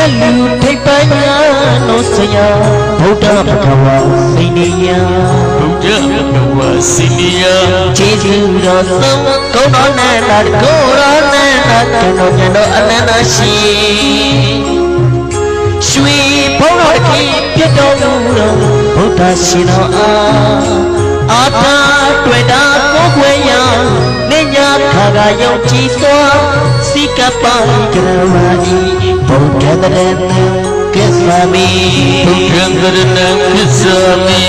လက်လူထိပ်ပန်းညာလို့ဆရာဗုဒ္ဓဘဂဝါစိနေယဘုရားဘဝစီနီယာကျေးဇူးတော်ဆုံးကုန်းတော်နဲ့လာကိုယ်တော်နဲ့လာကျွန်တော်ညတော်အနန္တရှိရွှေဘုန်းတော်ကြီးပြတ်တော်မူတော်ဗုဒ္ဓရှင်တော်အားအာထာတွေ့တာကိုယ်ွယ်ရ နေညာခါကယုံကြည်စွာစိကပ္ပကြရဝါဤဗုဒ္ဓတရဏကိစ္စမီဘုရားကရဏသစ္စာမေ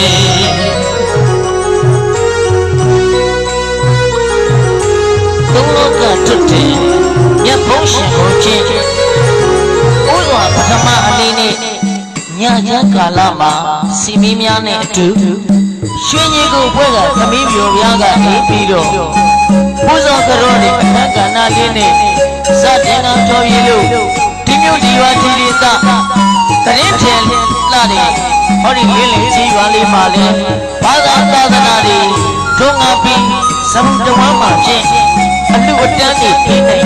သုံးလောကထွတ်တယ်မြတ်ဘုန်းရှင်ကိုချင်းဥစွာပထမအနေနဲ့ညချမ်းကာလမှာစီမီးများနဲ့အတူရွှေကြီးကိုဖွဲ့ကသမီးမျိုးများကအေးပြီးတော့ ဘုဇောကရောနဲ့အခန်းကဏ္ဍလေးနဲ့စတင်တော်ကြော်ရည်လို့ဒီမျိုးဒီရွာဒီဒေသတရင်ဖြန်လာတယ်ဟောဒီလေးလေးကြီးရွာလေးမှာလဲဘာသာသာသနာတွေထုံငါပြီးသမှုတဝမ်းမှာဖြင့်အလူအတန်းတွေပြည့်နို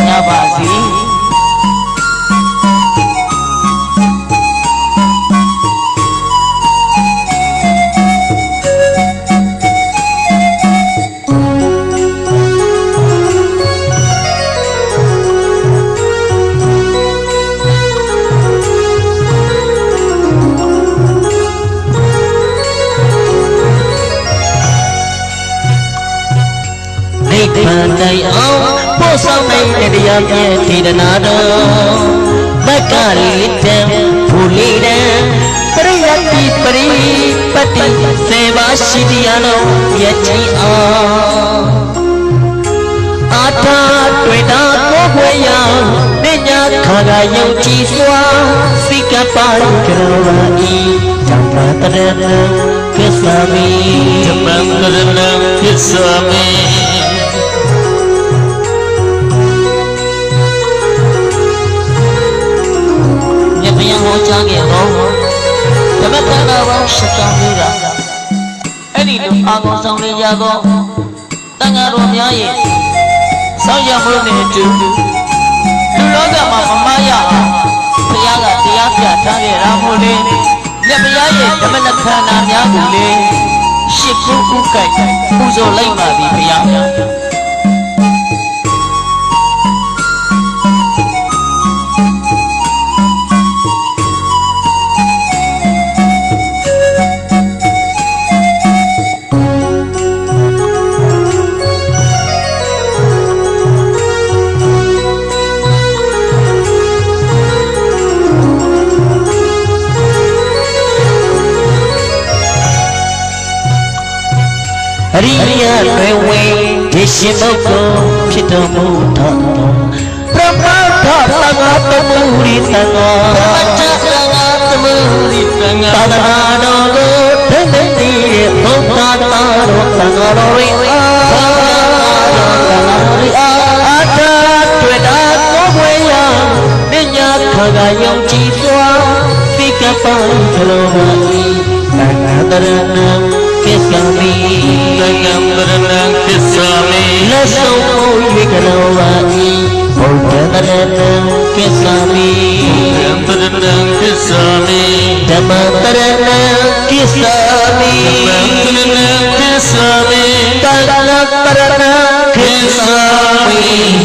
တိုင်အောင်ပို့ဆောင်နိုင်တဲ့တရားပြည့်ထေရနာတော်ဘက်ကလေးတံဘူလေးတံပရိယတ်တိပရိပတ္တိစေပါရှိတရားလုံးမြတ်ကြီးအောင်အာထာတွေ့တာကိုခွေရပညာခါကယုံကြည်စွာစိကပ္ပကရဝါဤဓမ္မတရဏကစ္စမီ ရှစ်တောင်းလေးတာအဲ့ဒီလိုအာဂုံဆောင်လေးရသောတန်ဃာတော်များရဲ့ဆောက်ရမှုနဲ့အတူလူလောကမှာမမရအောင်ဘုရားကတရားပြထားခဲ့တာမို့လေမြတ်ဗျာရဲ့ဓမ္မနခန္ဓာများကိုလေရှစ်ခုခုကြိုက်ပူဇော်လိုက်ပါပြီဘုရား အရိယတွေဝေဒီရှင်ဘုရားဖြစ်တော်မူသောပရမတ္ထသံဃာတမှုရိသံဃာပရမတ္ထသံဃာတမှုရိသံဃာသာသနာတော်ကိုသိသိသိဘုရားတော်သံဃာတော်ရိအာအာတတွေ့တာကိုဝေယပညာခါကယုံကြည်စွာသိကပ္ပံကရောဝါဤသံဃာတရဏံကိစ္စမီသံဃံကရဏသစ္စာမေလက်ဆုံး၍ကရောဝါဤဘုဒ္ဓတရဏံ ကိစ္စမီဓမ္မကရဏသစ္စာမေဓ